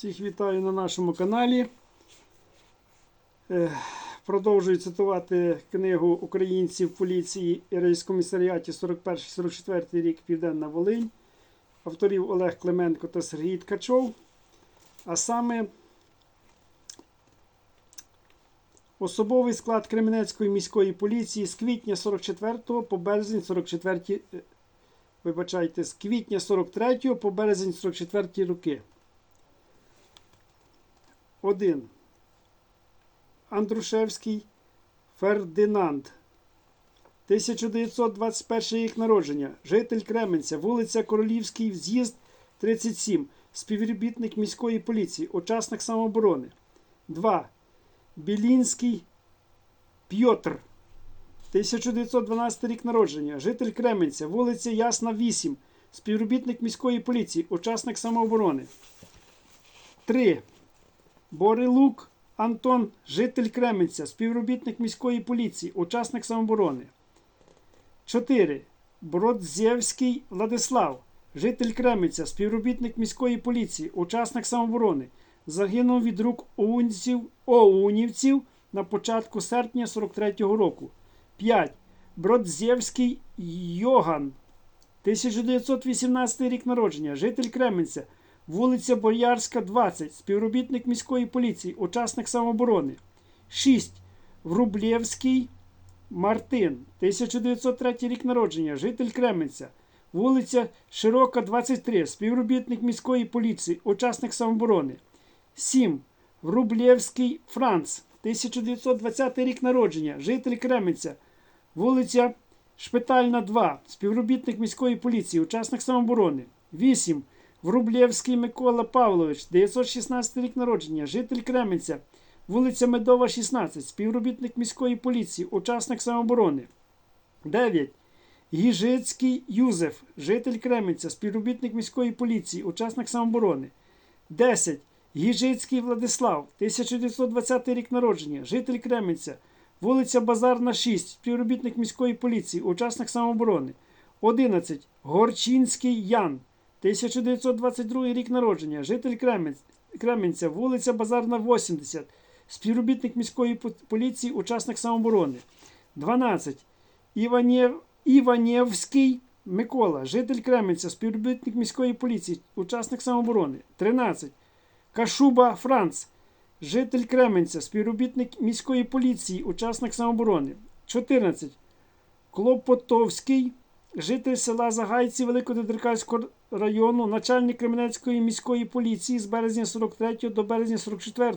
Всіх вітаю на нашому каналі. Продовжую цитувати книгу українців поліції і рейскомісаріаті 41-44 рік Південна Волинь. Авторів Олег Клименко та Сергій Ткачов. А саме особовий склад Кременецької міської поліції з квітня 44 по березень 44 е, вибачайте, з квітня 43 по березень 44 роки. 1. Андрушевський Фердинанд. 1921 рік народження. Житель Кременця, вулиця Королівський, з'їзд 37. Співробітник міської поліції, учасник самооборони. 2. Білінський Пьотр. 1912 рік народження. Житель Кременця, вулиця Ясна 8. Співробітник міської поліції, учасник самооборони. 3. Борилук Антон, житель Кременця, співробітник міської поліції, учасник самооборони. 4. Бродзєвський Владислав, житель Кременця, співробітник міської поліції, учасник самооборони. Загинув від рук оунців, оунівців на початку серпня 43-го року. 5. Бродзєвський Йоган, 1918 рік народження, житель Кременця, вулиця Боярська, 20, співробітник міської поліції, учасник самооборони. 6. Врублєвський Мартин, 1903 рік народження, житель Кременця, вулиця Широка, 23, співробітник міської поліції, учасник самооборони. 7. Врублєвський Франц, 1920 рік народження, житель Кременця, вулиця Шпитальна, 2, співробітник міської поліції, учасник самооборони. 8. Врублєвський Микола Павлович, 916 рік народження, житель Кременця, вулиця Медова, 16, співробітник міської поліції, учасник самооборони. 9. Гіжицький Юзеф, житель Кременця, співробітник міської поліції, учасник самооборони. 10. Гіжицький Владислав, 1920 рік народження, житель Кременця, вулиця Базарна, 6, співробітник міської поліції, учасник самооборони. 11. Горчинський Ян, 1922 рік народження, житель Кременця, вулиця Базарна, 80, співробітник міської поліції, учасник самооборони. 12. Іванєв, Іванєвський Микола, житель Кременця, співробітник міської поліції, учасник самооборони. 13. Кашуба Франц, житель Кременця, співробітник міської поліції, учасник самооборони. 14. Клопотовський, житель села Загайці Великодедрикальського району, начальник Кременецької міської поліції з березня 43 до березня 44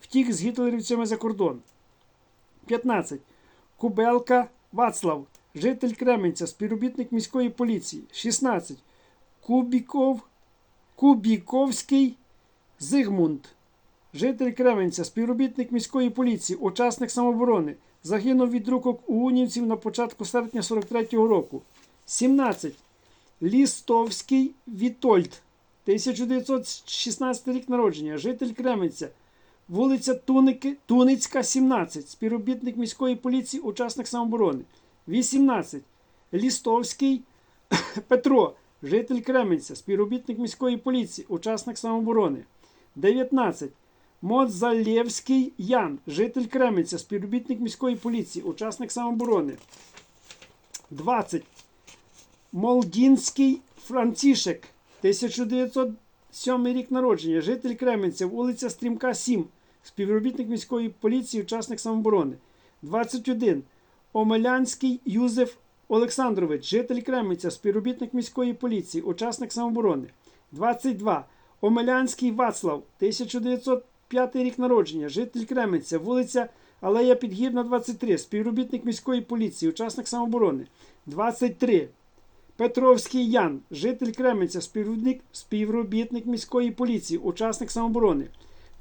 втік з гітлерівцями за кордон. 15. Кубелка Вацлав, житель Кременця, співробітник міської поліції. 16. Кубіков, Кубіковський Зигмунд, житель Кременця, співробітник міської поліції, учасник самооборони. Загинув від рук унівців на початку серпня 43-го року. 17. Лістовський Вітольд, 1916 рік народження, житель Кременця, вулиця Туники, Туницька, 17, співробітник міської поліції, учасник самооборони. 18. Лістовський Петро, житель Кременця, співробітник міської поліції, учасник самооборони. 19. Модзалєвський Ян, житель Кременця, співробітник міської поліції, учасник самооборони. 20. Молдінський Францішек, 1907 рік народження, житель Кременця, вулиця Стрімка, 7, співробітник міської поліції, учасник самооборони. 21. Омелянський Юзеф Олександрович, житель Кременця, співробітник міської поліції, учасник самооборони. 22. Омелянський Вацлав, 1905 рік народження, житель Кременця, вулиця Алея Підгірна, 23, співробітник міської поліції, учасник самооборони. 23. Петровський Ян, житель Кременця, співробітник, співробітник міської поліції, учасник самооборони.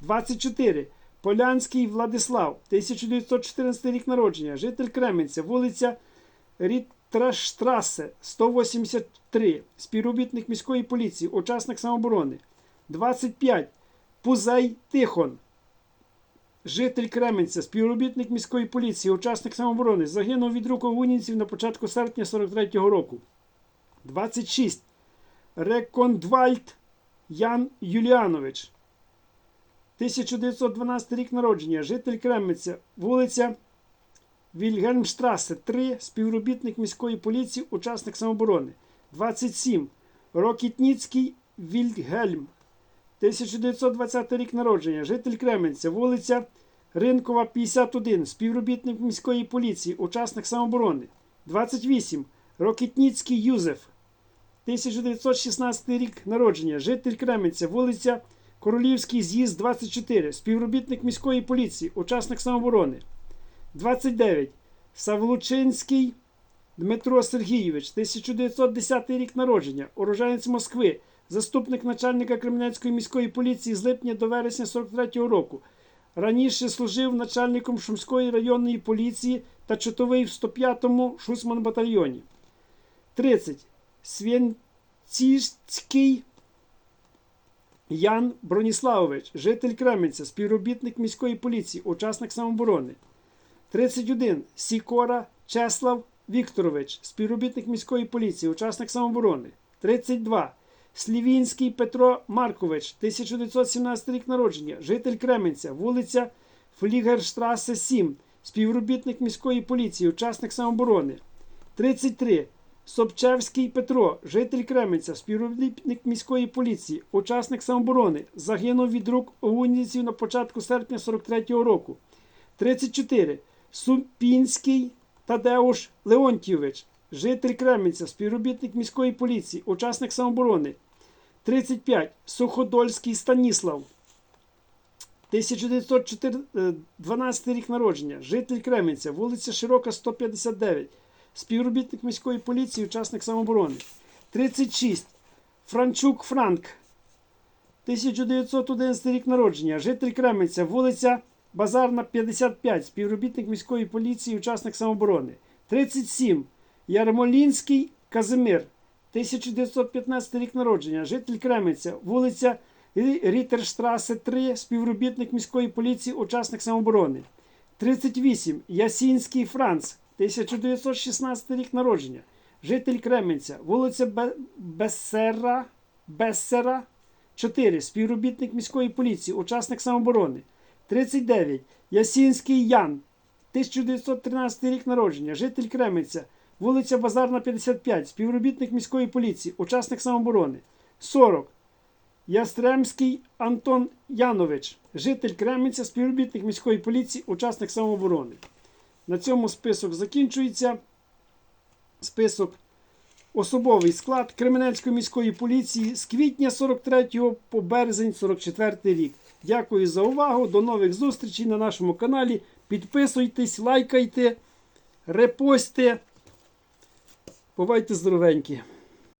24. Полянський Владислав, 1914 рік народження, житель Кременця, вулиця Ріттраштрассе, 183, співробітник міської поліції, учасник самооборони. 25. Пузай Тихон, житель Кременця, співробітник міської поліції, учасник самооборони, загинув від рук гунінців на початку серпня 43-го року. 26. Рекондвальд Ян Юліанович, 1912 рік народження, житель Кременця, вулиця Вільгельмштрасе, 3, співробітник міської поліції, учасник самооборони. 27. Рокітніцький Вільгельм. 1920 рік народження, житель Кременця, вулиця Ринкова, 51, співробітник міської поліції, учасник самооборони. 28. Рокітніцький Юзеф. 1916 рік народження, житель Кременця, вулиця Королівський з'їзд 24, співробітник міської поліції, учасник самооборони. 29. Савлучинський Дмитро Сергійович, 1910 рік народження, уроженець Москви, заступник начальника Кременецької міської поліції з липня до вересня 43-го року. Раніше служив начальником Шумської районної поліції та чотовий в 105-му Шусман батальйоні. 30. Свєнціцький Ян Броніславович, житель Кременця, співробітник міської поліції, учасник самооборони. 31. Сікора Чеслав Вікторович, співробітник міської поліції, учасник самооборони. 32. Слівінський Петро Маркович, 1917 рік народження, житель Кременця, вулиця Флігерштрасе 7, співробітник міської поліції, учасник самооборони. 33. Собчевський Петро, житель Кременця, співробітник міської поліції, учасник самооборони, загинув від рук оунівців на початку серпня 43-го року. 34. Супінський Тадеуш Леонтійович, житель Кременця, співробітник міської поліції, учасник самооборони. 35. Суходольський Станіслав. 1912 рік народження, житель Кременця, вулиця Широка, 159, співробітник міської поліції, учасник самооборони. 36. Франчук Франк. 1911 рік народження, житель Кременця, вулиця Базарна, 55, співробітник міської поліції, учасник самооборони. 37. Ярмолінський Казимир. 1915 рік народження, житель Кременця, вулиця Рі- Рітерштрасе 3, співробітник міської поліції, учасник самооборони. 38. Ясінський Франц, 1916 рік народження, житель Кременця, вулиця Бе- Бессера, Бессера 4, співробітник міської поліції, учасник самооборони. 39. Ясінський Ян, 1913 рік народження, житель Кременця, вулиця Базарна, 55, співробітник міської поліції, учасник самооборони. 40. Ястремський Антон Янович, житель Кременця, співробітник міської поліції, учасник самооборони. На цьому список закінчується. Список особовий склад Кременецької міської поліції з квітня 43 по березень 44 рік. Дякую за увагу. До нових зустрічей на нашому каналі. Підписуйтесь, лайкайте, репостите. Бувайте здоровенькі!